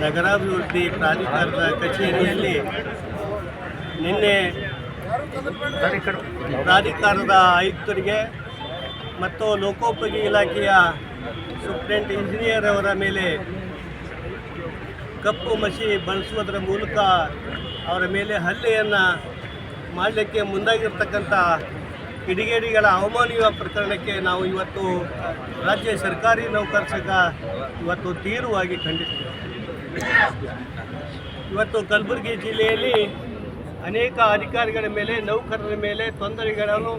ನಗರಾಭಿವೃದ್ಧಿ ಪ್ರಾಧಿಕಾರದ ಕಚೇರಿಯಲ್ಲಿ ನಿನ್ನೆ ಪ್ರಾಧಿಕಾರದ ಆಯುಕ್ತರಿಗೆ ಮತ್ತು ಲೋಕೋಪಯೋಗಿ ಇಲಾಖೆಯ ಸೂಪ್ರೆಂಟ್ ಇಂಜಿನಿಯರ್ ಅವರ ಮೇಲೆ ಕಪ್ಪು ಮಸಿ ಬಳಸುವುದರ ಮೂಲಕ ಅವರ ಮೇಲೆ ಹಲ್ಲೆಯನ್ನು ಮಾಡಲಿಕ್ಕೆ ಮುಂದಾಗಿರ್ತಕ್ಕಂಥ ಕಿಡಿಗೇಡಿಗಳ ಅವಮಾನಿಯುವ ಪ್ರಕರಣಕ್ಕೆ ನಾವು ಇವತ್ತು ರಾಜ್ಯ ಸರ್ಕಾರಿ ನೌಕರ ಸಂಘ ಇವತ್ತು ತೀವ್ರವಾಗಿ ಖಂಡಿಸ್ತೀವಿ ಇವತ್ತು ಕಲಬುರಗಿ ಜಿಲ್ಲೆಯಲ್ಲಿ ಅನೇಕ ಅಧಿಕಾರಿಗಳ ಮೇಲೆ, ನೌಕರರ ಮೇಲೆ ತೊಂದರೆಗಳನ್ನು,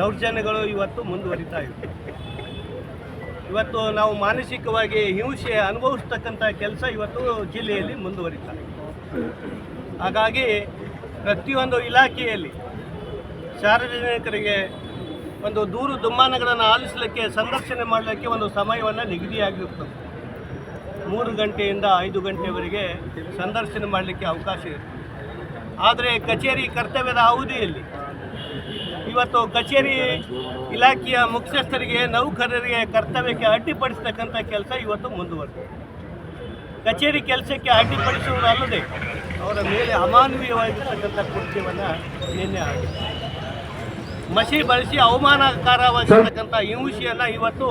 ದೌರ್ಜನ್ಯಗಳು ಇವತ್ತು ಮುಂದುವರಿತಾ ಇವೆ ಇವತ್ತು ನಾವು ಮಾನಸಿಕವಾಗಿ ಹಿಂಸೆ ಅನುಭವಿಸ್ತಕ್ಕಂಥ ಕೆಲಸ ಇವತ್ತು ಜಿಲ್ಲೆಯಲ್ಲಿ ಮುಂದುವರಿತಾ ಹಾಗಾಗಿ ಪ್ರತಿಯೊಂದು ಇಲಾಖೆಯಲ್ಲಿ ಸಾರ್ವಜನಿಕರಿಗೆ ಒಂದು ದೂರು ದುಮ್ಮಾನಗಳನ್ನು ಆಲಿಸಲಿಕ್ಕೆ, ಸಂರಕ್ಷಣೆ ಮಾಡಲಿಕ್ಕೆ ಒಂದು ಸಮಯವನ್ನು ನಿಗದಿಯಾಗಿರುತ್ತದೆ ಮೂರು ಗಂಟೆಯಿಂದ ಐದು ಗಂಟೆವರೆಗೆ ಸಂದರ್ಶನ ಮಾಡಲಿಕ್ಕೆ ಅವಕಾಶ ಇದೆ ಆದರೆ ಕಚೇರಿ ಕರ್ತವ್ಯದ ಅವಧಿಯಲ್ಲಿ ಇವತ್ತು ಕಚೇರಿ ಇಲಾಖೆಯ ಮುಖ್ಯಸ್ಥರಿಗೆ, ನೌಕರರಿಗೆ ಕರ್ತವ್ಯಕ್ಕೆ ಅಡ್ಡಿಪಡಿಸ್ತಕ್ಕಂಥ ಕೆಲಸ ಇವತ್ತು ಮುಂದುವರೆದಿದೆ. ಕಚೇರಿ ಕೆಲಸಕ್ಕೆ ಅಡ್ಡಿಪಡಿಸುವುದಲ್ಲದೆ ಅವರ ಮೇಲೆ ಅಮಾನವೀಯವಾಗಿರ್ತಕ್ಕಂಥ ಕೃತ್ಯವನ್ನು ನಿನ್ನೆ ಆಗಿದೆ. ಮಸಿ ಬಳಸಿ ಅವಮಾನಕಾರವಾಗಿರ್ತಕ್ಕಂಥ ಹಿಂಸೆಯನ್ನು ಇವತ್ತು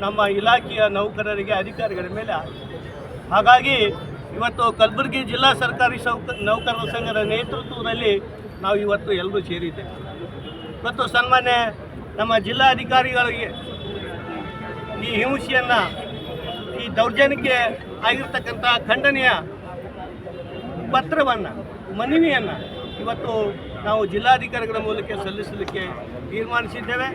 ನಮ್ಮ ಇಲಾಖೆಯ ನೌಕರರಿಗೆ ಅಧಿಕಾರಿಗಳ ಮೇಲೆ ಹಾಗಾಗಿ ಇವತ್ತು ಕಲಬುರಗಿ ಜಿಲ್ಲಾ ಸರ್ಕಾರಿ ನೌಕರರ ಸಂಘದ ನೇತೃತ್ವದಲ್ಲಿ ನಾವು ಇವತ್ತು ಎಲ್ಲರೂ ಸೇರಿದ್ದೇವೆ. ಇವತ್ತು ಸನ್ಮಾನ್ಯ ನಮ್ಮ ಜಿಲ್ಲಾಧಿಕಾರಿಗಳಿಗೆ ಈ ಹಿಂಸೆಯನ್ನು, ಈ ದೌರ್ಜನ್ಯಕ್ಕೆ ಆಗಿರ್ತಕ್ಕಂಥ ಖಂಡನೆಯ ಪತ್ರವನ್ನು, ಮನವಿಯನ್ನು ಇವತ್ತು ನಾವು ಜಿಲ್ಲಾಧಿಕಾರಿಗಳ ಮೂಲಕ ಸಲ್ಲಿಸಲಿಕ್ಕೆ ತೀರ್ಮಾನಿಸಿದ್ದೇವೆ.